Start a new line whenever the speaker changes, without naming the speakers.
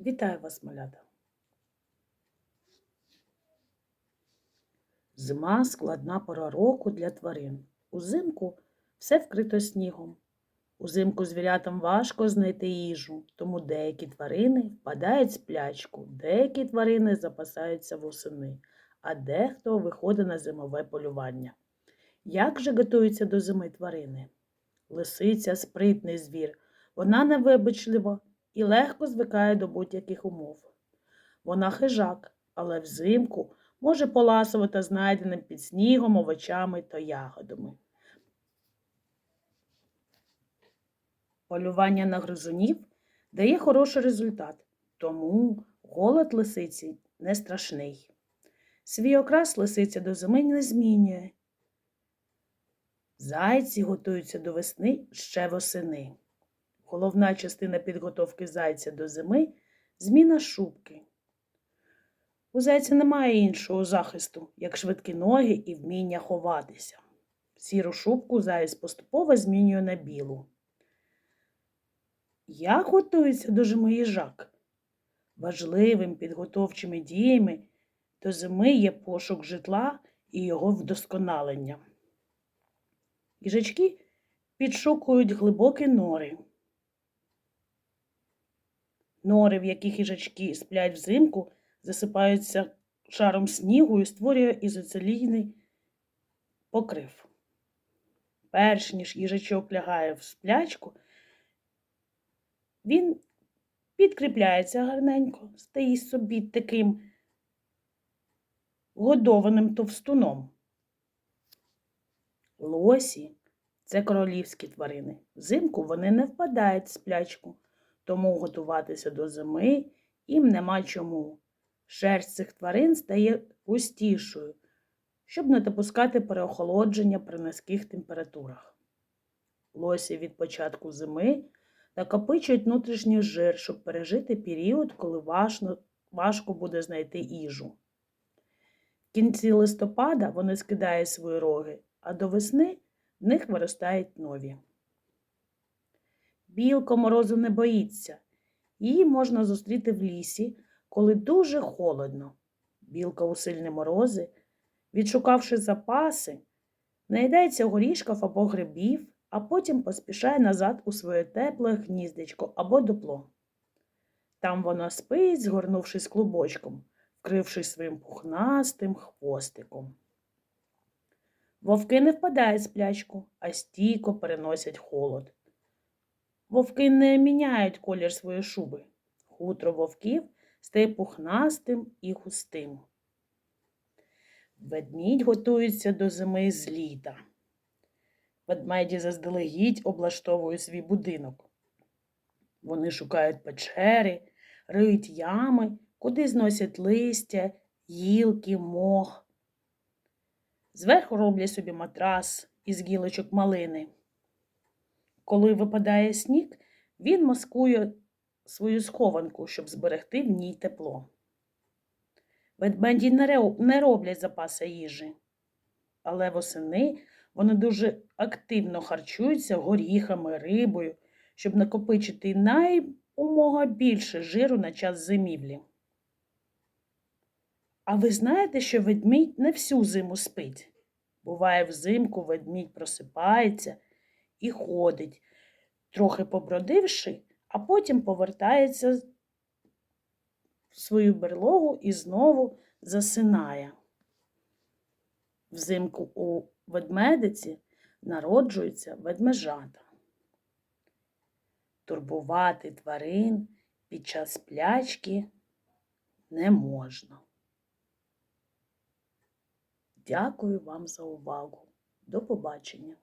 Вітаю вас, малята. Зима складна пора року для тварин. Узимку все вкрито снігом. Узимку звірятам важко знайти їжу, тому деякі тварини впадають в сплячку, деякі тварини запасаються восени, а дехто виходить на зимове полювання. Як же готуються до зими тварини? Лисиця спритний звір, вона невибачлива і легко звикає до будь-яких умов. Вона хижак, але взимку може поласувати знайденим під снігом, овочами та ягодами. Полювання на гризунів дає хороший результат, тому голод лисиці не страшний. Свій окрас лисиця до зими не змінює. Зайці готуються до весни ще восени. Головна частина підготовки зайця до зими зміна шубки. У зайця немає іншого захисту, як швидкі ноги і вміння ховатися. Сіру шубку заєць поступово змінює на білу. Як готується до зими їжак? Важливим підготовчими діями до зими є пошук житла і його вдосконалення. Їжачки підшукують глибокі нори. Нори, в яких їжачки сплять взимку, засипаються шаром снігу і створює ізоцелійний покрив. Перш ніж їжачок лягає в сплячку, він підкріпляється гарненько, стає собі таким годованим товстуном. Лосі це королівські тварини. Взимку вони не впадають в сплячку, тому готуватися до зими їм нема чому. Шерсть цих тварин стає густішою, щоб не допускати переохолодження при низьких температурах. Лосі від початку зими накопичують внутрішній жир, щоб пережити період, коли важно, важко буде знайти їжу. В кінці листопада вони скидають свої роги, а до весни в них виростають нові. Білка морозу не боїться. Її можна зустріти в лісі, коли дуже холодно. Білка у сильні морози, відшукавши запаси, наїдається горішків або грибів, а потім поспішає назад у своє тепле гніздечко або дупло. Там вона спить, згорнувшись клубочком, вкрившись своїм пухнастим хвостиком. Вовки не впадають в сплячку, а стійко переносять холод. Вовки не міняють колір своєї шуби. Хутро вовків стає пухнастим і густим. Ведмідь готується до зими з літа. Ведмеді заздалегідь облаштовують свій будинок. Вони шукають печери, риють ями, куди зносять листя, гілки, мох. Зверху роблять собі матрас із гілочок малини. Коли випадає сніг, він маскує свою схованку, щоб зберегти в ній тепло. Ведмеді не роблять запаси їжі, але восени вони дуже активно харчуються горіхами, рибою, щоб накопичити найумога більше жиру на час зимівлі. А ви знаєте, що ведмідь не всю зиму спить? Буває, взимку ведмідь просипається і ходить, трохи побродивши, а потім повертається в свою берлогу і знову засинає. Взимку у ведмедиці народжуються ведмежата. Турбувати тварин під час сплячки не можна. Дякую вам за увагу. До побачення!